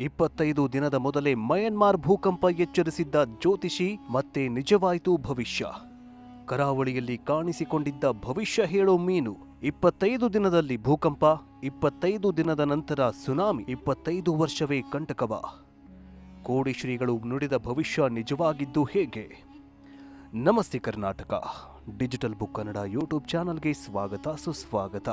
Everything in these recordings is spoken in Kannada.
ಇಪ್ಪತ್ತೈದು ದಿನದ ಮೊದಲೇ ಮಯನ್ಮಾರ್ ಭೂಕಂಪ ಎಚ್ಚರಿಸಿದ್ದ ಜ್ಯೋತಿಷಿ ಮತ್ತೆ ನಿಜವಾಯಿತು ಭವಿಷ್ಯ. ಕರಾವಳಿಯಲ್ಲಿ ಕಾಣಿಸಿಕೊಂಡಿದ್ದ ಭವಿಷ್ಯ ಹೇಳೋ ಮೀನು, ಇಪ್ಪತ್ತೈದು ದಿನದಲ್ಲಿ ಭೂಕಂಪ, ಇಪ್ಪತ್ತೈದು ದಿನದ ನಂತರ ಸುನಾಮಿ, ಇಪ್ಪತ್ತೈದು ವರ್ಷವೇ ಕಂಟಕವ. ಕೋಡಿ ಶ್ರೀಗಳು ನುಡಿದ ಭವಿಷ್ಯ ನಿಜವಾಗಿದ್ದು ಹೇಗೆ? ನಮಸ್ತೆ Karnataka. Digital book Kannada YouTube ಚಾನಲ್ಗೆ ಸ್ವಾಗತ, ಸುಸ್ವಾಗತ.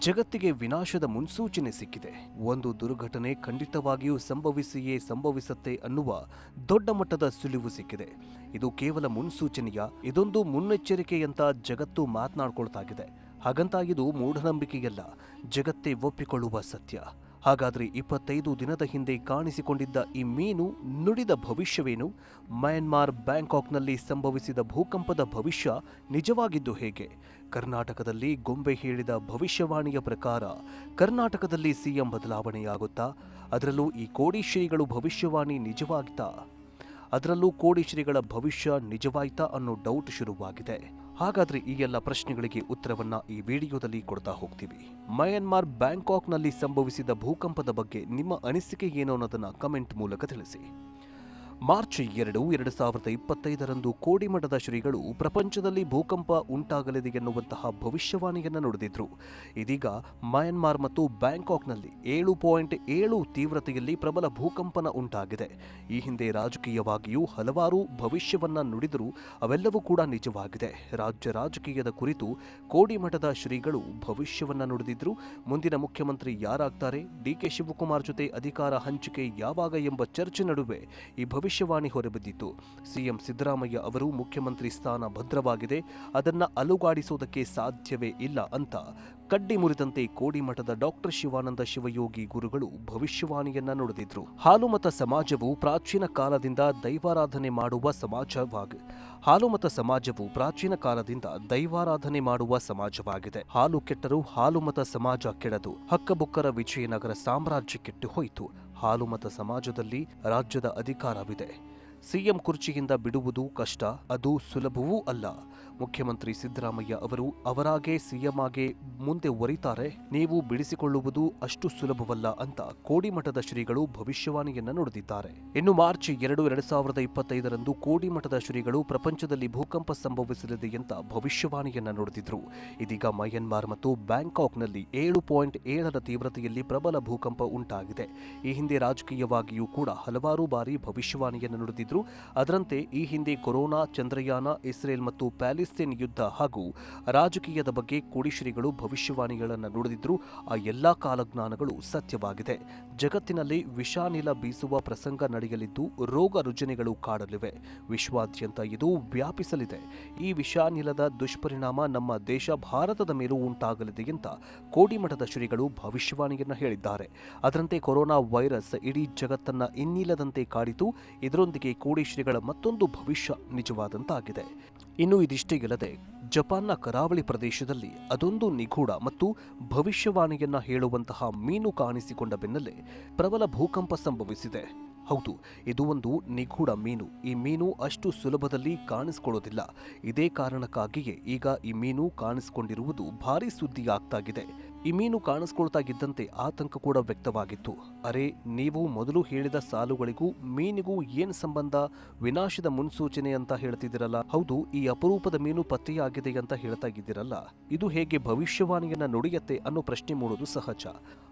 ಜಗತ್ತಿಗೆ ವಿನಾಶದ ಮುನ್ಸೂಚನೆ ಸಿಕ್ಕಿದೆ. ಒಂದು ದುರ್ಘಟನೆ ಖಂಡಿತವಾಗಿಯೂ ಸಂಭವಿಸಿಯೇ ಸಂಭವಿಸುತ್ತೆ ಅನ್ನುವ ದೊಡ್ಡ ಮಟ್ಟದ ಸುಳಿವು ಸಿಕ್ಕಿದೆ. ಇದು ಕೇವಲ ಮುನ್ಸೂಚನೆಯ, ಇದೊಂದು ಮುನ್ನೆಚ್ಚರಿಕೆಯಂತ ಜಗತ್ತು ಮಾತನಾಡ್ಕೊಳ್ತಾಗಿದೆ. ಹಾಗಂತ ಇದು ಮೂಢನಂಬಿಕೆಯಲ್ಲ, ಜಗತ್ತೇ ಒಪ್ಪಿಕೊಳ್ಳುವ ಸತ್ಯ. ಹಾಗಾದ್ರೆ ಇಪ್ಪತ್ತೈದು ದಿನದ ಹಿಂದೆ ಕಾಣಿಸಿಕೊಂಡಿದ್ದ ಈ ಮೀನು ನುಡಿದ ಭವಿಷ್ಯವೇನು? ಮ್ಯಾನ್ಮಾರ್ ಬ್ಯಾಂಕಾಕ್ನಲ್ಲಿ ಸಂಭವಿಸಿದ ಭೂಕಂಪದ ಭವಿಷ್ಯ ನಿಜವಾಗಿದ್ದು ಹೇಗೆ? ಕರ್ನಾಟಕದಲ್ಲಿ ಗೊಂಬೆ ಹೇಳಿದ ಭವಿಷ್ಯವಾಣಿಯ ಪ್ರಕಾರ ಕರ್ನಾಟಕದಲ್ಲಿ ಸಿಎಂ ಬದಲಾವಣೆಯಾಗುತ್ತಾ? ಅದರಲ್ಲೂ ಈ ಕೋಡಿಶ್ರೀಗಳು ಭವಿಷ್ಯವಾಣಿ ನಿಜವಾಗ್ತಾ ಅದರಲ್ಲೂ ಕೋಡಿಶ್ರೀಗಳ ಭವಿಷ್ಯ ನಿಜವಾಯ್ತಾ ಅನ್ನೋ ಡೌಟ್ ಶುರುವಾಗಿದೆ. ಹಾಗಾದ್ರೆ ಈ ಎಲ್ಲ ಪ್ರಶ್ನೆಗಳಿಗೆ ಉತ್ತರವನ್ನ ಈ ವಿಡಿಯೋದಲ್ಲಿ ಕೊಡ್ತಾ ಹೋಗ್ತೀವಿ. ಮಯನ್ಮಾರ್ ಬ್ಯಾಂಕಾಕ್ನಲ್ಲಿ ಸಂಭವಿಸಿದ ಭೂಕಂಪದ ಬಗ್ಗೆ ನಿಮ್ಮ ಅನಿಸಿಕೆ ಏನು ಅನ್ನೋದನ್ನ ಕಮೆಂಟ್ ಮೂಲಕ ತಿಳಿಸಿ. ಮಾರ್ಚ್ ಎರಡು ಎರಡು ಸಾವಿರದ ಇಪ್ಪತ್ತೈದರಂದು ಕೋಡಿಮಠದ ಶ್ರೀಗಳು ಪ್ರಪಂಚದಲ್ಲಿ ಭೂಕಂಪ ಉಂಟಾಗಲಿದೆ ಎನ್ನುವಂತಹ ಭವಿಷ್ಯವಾಣಿಯನ್ನು ನುಡಿದಿದ್ರು. ಇದೀಗ ಮಯನ್ಮಾರ್ ಮತ್ತು ಬ್ಯಾಂಕಾಕ್ನಲ್ಲಿ ಏಳು ಪಾಯಿಂಟ್ ಏಳು ತೀವ್ರತೆಯಲ್ಲಿ ಪ್ರಬಲ ಭೂಕಂಪನ ಉಂಟಾಗಿದೆ. ಈ ಹಿಂದೆ ರಾಜಕೀಯವಾಗಿಯೂ ಹಲವಾರು ಭವಿಷ್ಯವನ್ನು ನುಡಿದರೂ ಅವೆಲ್ಲವೂ ಕೂಡ ನಿಜವಾಗಿದೆ. ರಾಜ್ಯ ರಾಜಕೀಯದ ಕುರಿತು ಕೋಡಿಮಠದ ಶ್ರೀಗಳು ಭವಿಷ್ಯವನ್ನು ನುಡಿದಿದ್ರು. ಮುಂದಿನ ಮುಖ್ಯಮಂತ್ರಿ ಯಾರಾಗ್ತಾರೆ? ಡಿಕೆ ಶಿವಕುಮಾರ್ ಜೊತೆ ಅಧಿಕಾರ ಹಂಚಿಕೆ ಯಾವಾಗ ಎಂಬ ಚರ್ಚೆ ನಡುವೆ ಈ ಭವಿಷ್ಯವಾಣಿ ಹೊರಬಿದ್ದಿತ್ತು ಸಿಎಂ ಸಿದ್ದರಾಮಯ್ಯ ಅವರು ಮುಖ್ಯಮಂತ್ರಿ ಸ್ಥಾನ ಭದ್ರವಾಗಿದೆ. ಅದನ್ನು ಅಲುಗಾಡಿಸುವುದಕ್ಕೆ ಸಾಧ್ಯವೇ ಇಲ್ಲ ಅಂತ ಕಡ್ಡಿ ಮುರಿದಂತೆ ಕೋಡಿಮಠದ ಡಾಕ್ಟರ್ ಶಿವಾನಂದ ಶಿವಯೋಗಿ ಗುರುಗಳು ಭವಿಷ್ಯವಾಣಿಯನ್ನ ನುಡಿದಿದ್ರು. ಹಾಲುಮತ ಸಮಾಜವು ಪ್ರಾಚೀನ ಕಾಲದಿಂದ ದೈವಾರಾಧನೆ ಮಾಡುವ ಸಮಾಜವಾಗಿ, ಹಾಲುಮತ ಸಮಾಜವು ಪ್ರಾಚೀನ ಕಾಲದಿಂದ ದೈವಾರಾಧನೆ ಮಾಡುವ ಸಮಾಜವಾಗಿದೆ. ಹಾಲು ಕೆಟ್ಟರೂ ಹಾಲುಮತ ಸಮಾಜ ಕೆಡದು ಹಕ್ಕಬುಕ್ಕರ ವಿಜಯನಗರ ಸಾಮ್ರಾಜ್ಯ ಕೆಟ್ಟು ಹೋಯಿತು. ಹಾಲುಮತ ಸಮಾಜದಲ್ಲಿ ರಾಜ್ಯದ ಅಧಿಕಾರವಿದೆ. ಸಿಎಂ ಕುರ್ಚಿಯಿಂದ ಬಿಡುವುದು ಕಷ್ಟ, ಅದು ಸುಲಭವೂ ಅಲ್ಲ. ಮುಖ್ಯಮಂತ್ರಿ ಸಿದ್ದರಾಮಯ್ಯ ಅವರು ಅವರಾಗೆ ಸಿಎಂ ಆಗಿ ಮುಂದೆ ಒರಿತಾರೆ, ನೀವು ಬಿಡಿಸಿಕೊಳ್ಳುವುದು ಅಷ್ಟು ಸುಲಭವಲ್ಲ ಅಂತ ಕೋಡಿಮಠದ ಶ್ರೀಗಳು ಭವಿಷ್ಯವಾಣಿಯನ್ನ ನುಡಿದಿದ್ದಾರೆ. ಇನ್ನು ಮಾರ್ಚ್ ಎರಡು, ಎರಡ್ ಸಾವಿರದ ಇಪ್ಪತ್ತೈದರಂದು ಕೋಡಿಮಠದ ಶ್ರೀಗಳು ಪ್ರಪಂಚದಲ್ಲಿ ಭೂಕಂಪ ಸಂಭವಿಸಲಿದೆ ಅಂತ ಭವಿಷ್ಯವಾಣಿಯನ್ನ ನುಡಿದಿದ್ರು. ಇದೀಗ ಮಯನ್ಮಾರ್ ಮತ್ತು ಬ್ಯಾಂಕಾಕ್ನಲ್ಲಿ ಏಳು ಪಾಯಿಂಟ್ ಏಳರ ತೀವ್ರತೆಯಲ್ಲಿ ಪ್ರಬಲ ಭೂಕಂಪ ಉಂಟಾಗಿದೆ. ಈ ಹಿಂದೆ ರಾಜಕೀಯವಾಗಿಯೂ ಕೂಡ ಹಲವಾರು ಬಾರಿ ಭವಿಷ್ಯವಾಣಿಯನ್ನು ನುಡಿದಿದ್ರು ಅದರಂತೆ ಈ ಹಿಂದೆ ಕೊರೋನಾ, ಚಂದ್ರಯಾನ, ಇಸ್ರೇಲ್ ಮತ್ತು ಪ್ಯಾಲಿಸ್ತೀನ್ ಯುದ್ಧ ಹಾಗೂ ರಾಜಕೀಯದ ಬಗ್ಗೆ ಕೋಡಿಶ್ರೀಗಳು ಭವಿಷ್ಯವಾಣಿಗಳನ್ನು ನುಡಿದಿದ್ರು. ಆ ಎಲ್ಲಾ ಕಾಲಜ್ಞಾನಗಳು ಸತ್ಯವಾಗಿದೆ. ಜಗತ್ತಿನಲ್ಲಿ ವಿಷಾನಿಲ ಬೀಸುವ ಪ್ರಸಂಗ ನಡೆಯಲಿದ್ದು ರೋಗ ರುಜಿನಗಳು ಕಾಡಲಿವೆ. ವಿಶ್ವಾದ್ಯಂತ ಇದು ವ್ಯಾಪಿಸಲಿದೆ. ಈ ವಿಷಾನಿಲದ ದುಷ್ಪರಿಣಾಮ ನಮ್ಮ ದೇಶ ಭಾರತದ ಮೇಲೂ ಉಂಟಾಗಲಿದೆ ಅಂತ ಕೋಡಿಮಠದ ಶ್ರೀಗಳು ಭವಿಷ್ಯವಾಣಿಯನ್ನು ಹೇಳಿದ್ದಾರೆ. ಅದರಂತೆ ಕೊರೋನಾ ವೈರಸ್ ಇಡೀ ಜಗತ್ತನ್ನ ಇನ್ನಿಲ್ಲದಂತೆ ಕಾಡಿತು. ಇದರೊಂದಿಗೆ ಕೋಡಿ ಶ್ರೀಗಳ ಮತ್ತೊಂದು ಭವಿಷ್ಯ ನಿಜವಾದಂತಾಗಿದೆ. ಇನ್ನು ಇದಿಷ್ಟೇ ಇಲ್ಲದೆ ಜಪಾನ್ನ ಕರಾವಳಿ ಪ್ರದೇಶದಲ್ಲಿ ಅದೊಂದು ನಿಗೂಢ ಮತ್ತು ಭವಿಷ್ಯವಾಣಿಯನ್ನ ಹೇಳುವಂತಹ ಮೀನು ಕಾಣಿಸಿಕೊಂಡ ಬೆನ್ನಲ್ಲೇ ಪ್ರಬಲ ಭೂಕಂಪ ಸಂಭವಿಸಿದೆ. ಹೌದು, ಇದು ಒಂದು ನಿಗೂಢ ಮೀನು. ಈ ಮೀನು ಅಷ್ಟು ಸುಲಭದಲ್ಲಿ ಕಾಣಿಸಿಕೊಳ್ಳೋದಿಲ್ಲ. ಇದೇ ಕಾರಣಕ್ಕಾಗಿಯೇ ಈಗ ಈ ಮೀನು ಕಾಣಿಸಿಕೊಂಡಿರುವುದು ಭಾರಿ ಸುದ್ದಿ ಆಗ್ತಾಗಿದೆ ಈ ಮೀನು ಕಾಣಿಸ್ಕೊಳ್ತಾಗಿದ್ದಂತೆ ಆತಂಕ ಕೂಡ ವ್ಯಕ್ತವಾಗಿತ್ತು. ಅರೆ, ನೀವು ಮೊದಲು ಹೇಳಿದ ಸಾಲುಗಳಿಗೂ ಮೀನಿಗೂ ಏನು ಸಂಬಂಧ? ವಿನಾಶದ ಮುನ್ಸೂಚನೆ ಅಂತ ಹೇಳ್ತಿದ್ದೀರಲ್ಲ. ಹೌದು, ಈ ಅಪರೂಪದ ಮೀನು ಪತ್ತೆಯಾಗಿದೆ ಅಂತ ಹೇಳ್ತಾ ಇದ್ದೀರಲ್ಲ ಇದು ಹೇಗೆ ಭವಿಷ್ಯವಾಣಿಯನ್ನ ನುಡಿಯತ್ತೆ ಅನ್ನೋ ಪ್ರಶ್ನೆ ಮೂಡೋದು ಸಹಜ.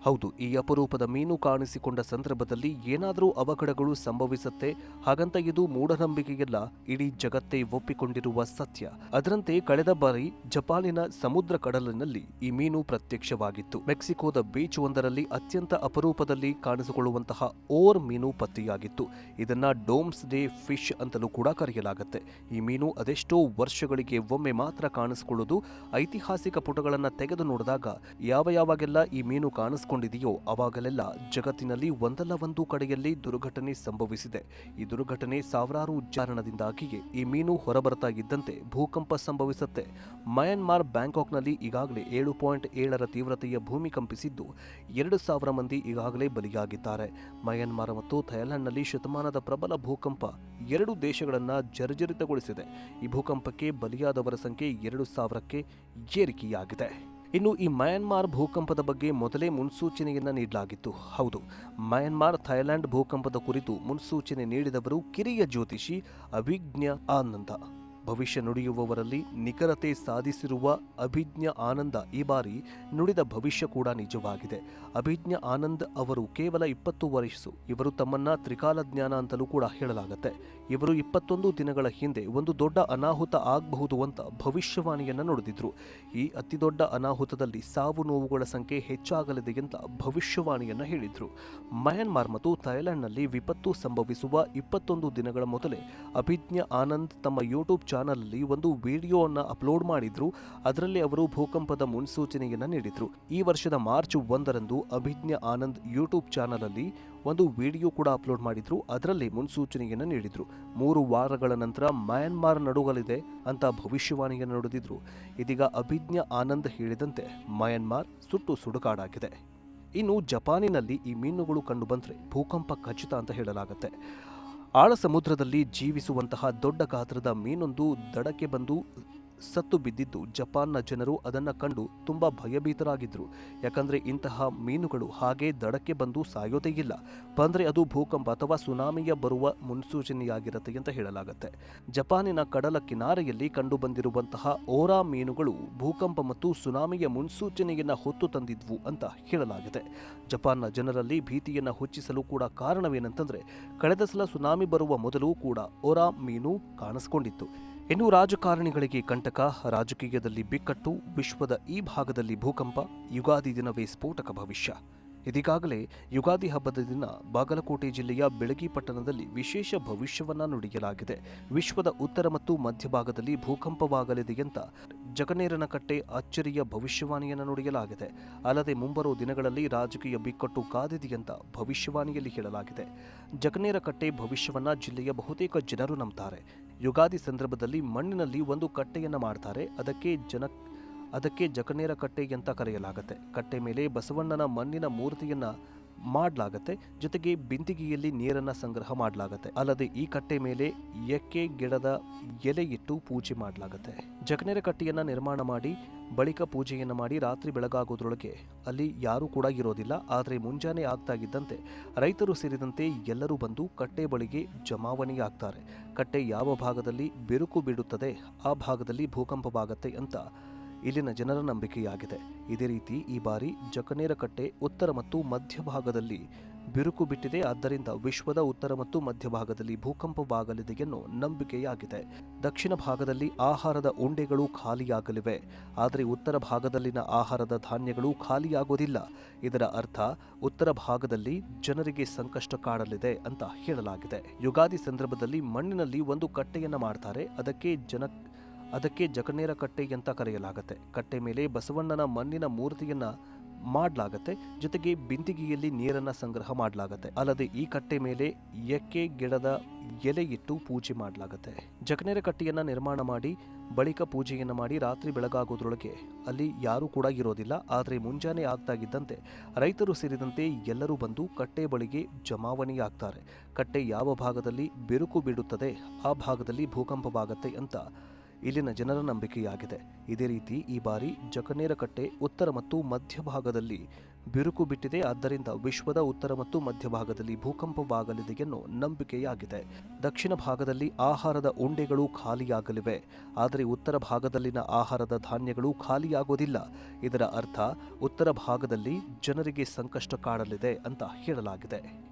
ಹೌದು, ಈ ಅಪರೂಪದ ಮೀನು ಕಾಣಿಸಿಕೊಂಡ ಸಂದರ್ಭದಲ್ಲಿ ಏನಾದರೂ ಅವಘಡಗಳು ಸಂಭವಿಸುತ್ತೆ, ಹಾಗಂತ ಇದು ಮೂಢನಂಬಿಕೆಯಲ್ಲ, ಇಡೀ ಜಗತ್ತೇ ಒಪ್ಪಿಕೊಂಡಿರುವ ಸತ್ಯ. ಅದರಂತೆ ಕಳೆದ ಬಾರಿ ಜಪಾನಿನ ಸಮುದ್ರ ಕಡಲಿನಲ್ಲಿ ಈ ಮೀನು ಪ್ರತ್ಯಕ್ಷವಾಗಿತ್ತು. ಮೆಕ್ಸಿಕೋದ ಬೀಚ್ ಒಂದರಲ್ಲಿ ಅತ್ಯಂತ ಅಪರೂಪದಲ್ಲಿ ಕಾಣಿಸಿಕೊಳ್ಳುವಂತಹ ಓರ್ ಮೀನು ಪತ್ತೆಯಾಗಿತ್ತು. ಇದನ್ನ ಡೋಮ್ಸ್ ಡೇ ಫಿಶ್ ಅಂತಲೂ ಕೂಡ ಕರೆಯಲಾಗುತ್ತೆ. ಈ ಮೀನು ಅದೆಷ್ಟೋ ವರ್ಷಗಳಿಗೆ ಒಮ್ಮೆ ಮಾತ್ರ ಕಾಣಿಸಿಕೊಳ್ಳುವುದು ಐತಿಹಾಸಿಕ ಪುಟಗಳನ್ನು ತೆಗೆದು ನೋಡಿದಾಗ ಯಾವ ಯಾವಾಗೆಲ್ಲ ಈ ಮೀನು ಕಾಣಿಸ್ಕೊಂಡಿದೆಯೋ ಅವಾಗಲೆಲ್ಲ ಜಗತ್ತಿನಲ್ಲಿ ಒಂದಲ್ಲ ಒಂದು ಕಡೆಯಲ್ಲಿ ದುರ್ಘಟನೆ ಸಂಭವಿಸಿದೆ. ಈ ದುರ್ಘಟನೆ ಸಾವಿರಾರು ಉಚ್ಚಾರಣದಿಂದಾಗಿಯೇ ಈ ಮೀನು ಹೊರಬರ್ತಾ ಇದ್ದಂತೆ ಭೂಕಂಪ ಸಂಭವಿಸುತ್ತೆ. ಮಯನ್ಮಾರ್ ಬ್ಯಾಂಕಾಕ್ನಲ್ಲಿ ಈಗಾಗಲೇ ಏಳು ಪಾಯಿಂಟ್ ಏಳರ ತೀವ್ರತೆಯ ಭೂಮಿ ಕಂಪಿಸಿದ್ದು ಎರಡು ಸಾವಿರ ಮಂದಿ ಈಗಾಗಲೇ ಬಲಿಯಾಗಿದ್ದಾರೆ. ಮಯನ್ಮಾರ್ ಮತ್ತು ಥೈಲ್ಯಾಂಡ್ನಲ್ಲಿ ಶತಮಾನದ ಪ್ರಬಲ ಭೂಕಂಪ ಎರಡು ದೇಶಗಳನ್ನು ಜರ್ಜರಿತಗೊಳಿಸಿದೆ. ಈ ಭೂಕಂಪಕ್ಕೆ ಬಲಿಯಾದವರ ಸಂಖ್ಯೆ ಎರಡು ಸಾವಿರಕ್ಕೆ ಏರಿಕೆಯಾಗಿದೆ. ಇನ್ನು ಈ ಮಯನ್ಮಾರ್ ಭೂಕಂಪದ ಬಗ್ಗೆ ಮೊದಲೇ ಮುನ್ಸೂಚನೆಯನ್ನು ನೀಡಲಾಗಿತ್ತು. ಹೌದು, ಮಯನ್ಮಾರ್ ಥೈಲ್ಯಾಂಡ್ ಭೂಕಂಪದ ಕುರಿತು ಮುನ್ಸೂಚನೆ ನೀಡಿದವರು ಕಿರಿಯ ಜ್ಯೋತಿಷಿ ಅಭಿಜ್ಞ ಆನಂದ. ಭವಿಷ್ಯ ನುಡಿಯುವವರಲ್ಲಿ ನಿಖರತೆ ಸಾಧಿಸಿರುವ ಅಭಿಜ್ಞ ಆನಂದ ಈ ಬಾರಿ ನುಡಿದ ಭವಿಷ್ಯ ಕೂಡ ನಿಜವಾಗಿದೆ. ಅಭಿಜ್ಞ ಆನಂದ್ ಅವರು ಕೇವಲ ಇಪ್ಪತ್ತು ವಯಸ್ಸು, ಇವರು ತಮ್ಮನ್ನ ತ್ರಿಕಾಲ ಜ್ಞಾನ ಅಂತಲೂ ಕೂಡ ಹೇಳಲಾಗುತ್ತೆ. ಇವರು ಇಪ್ಪತ್ತೊಂದು ದಿನಗಳ ಹಿಂದೆ ಒಂದು ದೊಡ್ಡ ಅನಾಹುತ ಆಗಬಹುದು ಅಂತ ಭವಿಷ್ಯವಾಣಿಯನ್ನ ನುಡಿದಿದ್ರು. ಈ ಅತಿದೊಡ್ಡ ಅನಾಹುತದಲ್ಲಿ ಸಾವು ನೋವುಗಳ ಸಂಖ್ಯೆ ಹೆಚ್ಚಾಗಲಿದೆ ಅಂತ ಭವಿಷ್ಯವಾಣಿಯನ್ನು ಹೇಳಿದ್ರು. ಮಯನ್ಮಾರ್ ಮತ್ತು ಥೈಲ್ಯಾಂಡ್ನಲ್ಲಿ ವಿಪತ್ತು ಸಂಭವಿಸುವ ಇಪ್ಪತ್ತೊಂದು ದಿನಗಳ ಮೊದಲೇ ಅಭಿಜ್ಞ ಆನಂದ್ ತಮ್ಮ ಯೂಟ್ಯೂಬ್ ಚಾನಲ್ನಲ್ಲಿ ಒಂದು ವಿಡಿಯೋವನ್ನು ಅಪ್ಲೋಡ್ ಮಾಡಿದ್ರು. ಅದರಲ್ಲಿ ಅವರು ಭೂಕಂಪದ ಮುನ್ಸೂಚನೆಯನ್ನ ನೀಡಿದ್ರು. ಈ ವರ್ಷದ ಮಾರ್ಚ್ ಒಂದರಂದು ಅಭಿಜ್ಞ ಆನಂದ್ ಯೂಟ್ಯೂಬ್ ಚಾನಲಲ್ಲಿ ಒಂದು ವಿಡಿಯೋ ಕೂಡ ಅಪ್ಲೋಡ್ ಮಾಡಿದ್ರು. ಅದರಲ್ಲಿ ಮುನ್ಸೂಚನೆಯನ್ನು ನೀಡಿದ್ರು. ಮೂರು ವಾರಗಳ ನಂತರ ಮಯನ್ಮಾರ್ ನಡುಗಲಿದೆ ಅಂತ ಭವಿಷ್ಯವಾಣಿಯನ್ನು ನಡೆದಿದ್ರು. ಇದೀಗ ಅಭಿಜ್ಞ ಆನಂದ್ ಹೇಳಿದಂತೆ ಮಯನ್ಮಾರ್ ಸುಟ್ಟು ಸುಡುಕಾಡಾಗಿದೆ ಇನ್ನು ಜಪಾನಿನಲ್ಲಿ ಈ ಮೀನುಗಳು ಕಂಡುಬಂದರೆ ಭೂಕಂಪ ಖಚಿತ ಅಂತ ಹೇಳಲಾಗುತ್ತೆ. ಆಳ ಸಮುದ್ರದಲ್ಲಿ ಜೀವಿಸುವಂತಹ ದೊಡ್ಡ ಗಾತ್ರದ ಮೀನೊಂದು ದಡಕ್ಕೆ ಬಂದು ಸತ್ತು ಬಿದ್ದಿದ್ದು ಜಪಾನ್ನ ಜನರು ಅದನ್ನು ಕಂಡು ತುಂಬ ಭಯಭೀತರಾಗಿದ್ದರು ಯಾಕಂದರೆ ಇಂತಹ ಮೀನುಗಳು ಹಾಗೆ ದಡಕ್ಕೆ ಬಂದು ಸಾಯೋದೇ ಇಲ್ಲ. ಬಂದರೆ ಅದು ಭೂಕಂಪ ಅಥವಾ ಸುನಾಮಿಯ ಬರುವ ಮುನ್ಸೂಚನೆಯಾಗಿರುತ್ತೆ ಅಂತ ಹೇಳಲಾಗುತ್ತೆ. ಜಪಾನಿನ ಕಡಲ ಕಿನಾರೆಯಲ್ಲಿ ಕಂಡುಬಂದಿರುವಂತಹ ಓರಾ ಮೀನುಗಳು ಭೂಕಂಪ ಮತ್ತು ಸುನಾಮಿಯ ಮುನ್ಸೂಚನೆಯನ್ನು ಹೊತ್ತು ತಂದಿದ್ವು ಅಂತ ಹೇಳಲಾಗಿದೆ. ಜಪಾನ್ನ ಜನರಲ್ಲಿ ಭೀತಿಯನ್ನು ಹುಚ್ಚಿಸಲು ಕೂಡ ಕಾರಣವೇನಂತಂದರೆ, ಕಳೆದ ಸಲ ಸುನಾಮಿ ಬರುವ ಮೊದಲು ಕೂಡ ಓರಾ ಮೀನು ಕಾಣಿಸಿಕೊಂಡಿತ್ತು. ಇನ್ನು ರಾಜಕಾರಣಿಗಳಿಗೆ ಕಂಟಕ, ರಾಜಕೀಯದಲ್ಲಿ ಬಿಕ್ಕಟ್ಟು, ವಿಶ್ವದ ಈ ಭಾಗದಲ್ಲಿ ಭೂಕಂಪ, ಯುಗಾದಿ ದಿನವೇ ಸ್ಫೋಟಕ ಭವಿಷ್ಯ. ಇದೀಗಾಗಲೇ ಯುಗಾದಿ ಹಬ್ಬದ ದಿನ ಬಾಗಲಕೋಟೆ ಜಿಲ್ಲೆಯ ಬೆಳಗಿ ಪಟ್ಟಣದಲ್ಲಿ ವಿಶೇಷ ಭವಿಷ್ಯವನ್ನ ನುಡಿಯಲಾಗಿದೆ. ವಿಶ್ವದ ಉತ್ತರ ಮತ್ತು ಮಧ್ಯಭಾಗದಲ್ಲಿ ಭೂಕಂಪವಾಗಲಿದೆ ಅಂತ ಜಗನೇರನಕಟ್ಟೆ ಅಚ್ಚರಿಯ ಭವಿಷ್ಯವಾಣಿಯನ್ನು ನುಡಿಯಲಾಗಿದೆ. ಅಲ್ಲದೆ ಮುಂಬರುವ ದಿನಗಳಲ್ಲಿ ರಾಜಕೀಯ ಬಿಕ್ಕಟ್ಟು ಕಾದಿದೆಯಂತ ಭವಿಷ್ಯವಾಣಿಯಲ್ಲಿ ಹೇಳಲಾಗಿದೆ. ಜಗನೇರಕಟ್ಟೆ ಭವಿಷ್ಯವನ್ನ ಜಿಲ್ಲೆಯ ಬಹುತೇಕ ಜನರು ನಂಬ್ತಾರೆ. ಯುಗಾದಿ ಸಂದರ್ಭದಲ್ಲಿ ಮಣ್ಣಿನಲ್ಲಿ ಒಂದು ಕಟ್ಟೆಯನ್ನು ಮಾಡ್ತಾರೆ. ಅದಕ್ಕೆ ಜನ, ಅದಕ್ಕೆ ಜಕನೇರ ಕಟ್ಟೆ ಅಂತ ಕರೆಯಲಾಗುತ್ತೆ. ಕಟ್ಟೆ ಮೇಲೆ ಬಸವಣ್ಣನ ಮಣ್ಣಿನ ಮೂರ್ತಿಯನ್ನ ಮಾಡಲಾಗತ್ತೆ. ಜೊತೆಗೆ ಬಿಂದಿಗೆಯಲ್ಲಿ ನೀರನ್ನು ಸಂಗ್ರಹ ಮಾಡಲಾಗತ್ತೆ. ಅಲ್ಲದೆ ಈ ಕಟ್ಟೆ ಮೇಲೆ ಎಕ್ಕೆ ಗಿಡದ ಎಲೆ ಇಟ್ಟು ಪೂಜೆ ಮಾಡಲಾಗತ್ತೆ. ಜಕನೇರ ಕಟ್ಟೆಯನ್ನು ನಿರ್ಮಾಣ ಮಾಡಿ, ಬಳಿಕ ಪೂಜೆಯನ್ನು ಮಾಡಿ ರಾತ್ರಿ ಬೆಳಗಾಗೋದ್ರೊಳಗೆ ಅಲ್ಲಿ ಯಾರೂ ಕೂಡ ಇರೋದಿಲ್ಲ. ಆದರೆ ಮುಂಜಾನೆ ಆಗ್ತಾ ಇದ್ದಂತೆ ರೈತರು ಸೇರಿದಂತೆ ಎಲ್ಲರೂ ಬಂದು ಕಟ್ಟೆ ಬಳಿಗೆ ಜಮಾವಣೆ ಆಗ್ತಾರೆ. ಕಟ್ಟೆ ಯಾವ ಭಾಗದಲ್ಲಿ ಬಿರುಕು ಬಿಡುತ್ತದೆ ಆ ಭಾಗದಲ್ಲಿ ಭೂಕಂಪವಾಗತ್ತೆ ಅಂತ ಇಲ್ಲಿನ ಜನರ ನಂಬಿಕೆಯಾಗಿದೆ. ಇದೇ ರೀತಿ ಈ ಬಾರಿ ಜಕನೇರಕಟ್ಟೆ ಉತ್ತರ ಮತ್ತು ಮಧ್ಯಭಾಗದಲ್ಲಿ ಬಿರುಕು ಬಿಟ್ಟಿದೆ. ಆದ್ದರಿಂದ ವಿಶ್ವದ ಉತ್ತರ ಮತ್ತು ಮಧ್ಯಭಾಗದಲ್ಲಿ ಭೂಕಂಪವಾಗಲಿದೆ ಎನ್ನೋ ನಂಬಿಕೆಯಾಗಿದೆ. ದಕ್ಷಿಣ ಭಾಗದಲ್ಲಿ ಆಹಾರದ ಉಂಡೆಗಳು ಖಾಲಿಯಾಗಲಿವೆ. ಆದರೆ ಉತ್ತರ ಭಾಗದಲ್ಲಿನ ಆಹಾರದ ಧಾನ್ಯಗಳು ಖಾಲಿಯಾಗೋದಿಲ್ಲ ಇದರ ಅರ್ಥ, ಉತ್ತರ ಭಾಗದಲ್ಲಿ ಜನರಿಗೆ ಸಂಕಷ್ಟ ಕಾಡಲಿದೆ ಅಂತ ಹೇಳಲಾಗಿದೆ. ಯುಗಾದಿ ಸಂದರ್ಭದಲ್ಲಿ ಮಣ್ಣಿನಲ್ಲಿ ಒಂದು ಕಟ್ಟೆಯನ್ನು ಮಾಡ್ತಾರೆ. ಅದಕ್ಕೆ ಜನ ಅದಕ್ಕೆ ಜಕನೇರ ಕಟ್ಟೆ ಅಂತ ಕರೆಯಲಾಗುತ್ತೆ. ಕಟ್ಟೆ ಮೇಲೆ ಬಸವಣ್ಣನ ಮಣ್ಣಿನ ಮೂರ್ತಿಯನ್ನ ಮಾಡಲಾಗತ್ತೆ. ಜೊತೆಗೆ ಬಿಂದಿಗೆಯಲ್ಲಿ ನೀರನ್ನ ಸಂಗ್ರಹ ಮಾಡಲಾಗತ್ತೆ. ಅಲ್ಲದೆ ಈ ಕಟ್ಟೆ ಮೇಲೆ ಎಕ್ಕೆ ಗಿಡದ ಎಲೆ ಇಟ್ಟು ಪೂಜೆ ಮಾಡಲಾಗತ್ತೆ. ಜಕನೇರ ಕಟ್ಟೆಯನ್ನು ನಿರ್ಮಾಣ ಮಾಡಿ, ಬಳಿಕ ಪೂಜೆಯನ್ನು ಮಾಡಿ ರಾತ್ರಿ ಬೆಳಗಾಗೋದ್ರೊಳಗೆ ಅಲ್ಲಿ ಯಾರೂ ಕೂಡ ಇರೋದಿಲ್ಲ. ಆದರೆ ಮುಂಜಾನೆ ಆಗ್ತಾಗಿದ್ದಂತೆ ರೈತರು ಸೇರಿದಂತೆ ಎಲ್ಲರೂ ಬಂದು ಕಟ್ಟೆ ಬಳಿಗೆ ಜಮಾವಣೆಯಾಗ್ತಾರೆ ಕಟ್ಟೆ ಯಾವ ಭಾಗದಲ್ಲಿ ಬಿರುಕು ಬಿಡುತ್ತದೆ ಆ ಭಾಗದಲ್ಲಿ ಭೂಕಂಪವಾಗತ್ತೆ ಅಂತ ಇಲ್ಲಿನ ಜನರ ನಂಬಿಕೆಯಾಗಿದೆ. ಇದೇ ರೀತಿ ಈ ಬಾರಿ ಜಕನೇರಕಟ್ಟೆ ಉತ್ತರ ಮತ್ತು ಮಧ್ಯಭಾಗದಲ್ಲಿ ಬಿರುಕು ಬಿಟ್ಟಿದೆ. ಆದ್ದರಿಂದ ವಿಶ್ವದ ಉತ್ತರ ಮತ್ತು ಮಧ್ಯಭಾಗದಲ್ಲಿ ಭೂಕಂಪವಾಗಲಿದೆ ಎನ್ನೋ ನಂಬಿಕೆಯಾಗಿದೆ. ದಕ್ಷಿಣ ಭಾಗದಲ್ಲಿ ಆಹಾರದ ಉಂಡೆಗಳು ಖಾಲಿಯಾಗಲಿವೆ. ಆದರೆ ಉತ್ತರ ಭಾಗದಲ್ಲಿನ ಆಹಾರದ ಧಾನ್ಯಗಳು ಖಾಲಿಯಾಗೋದಿಲ್ಲ ಇದರ ಅರ್ಥ, ಉತ್ತರ ಭಾಗದಲ್ಲಿ ಜನರಿಗೆ ಸಂಕಷ್ಟ ಕಾಡಲಿದೆ ಅಂತ ಹೇಳಲಾಗಿದೆ.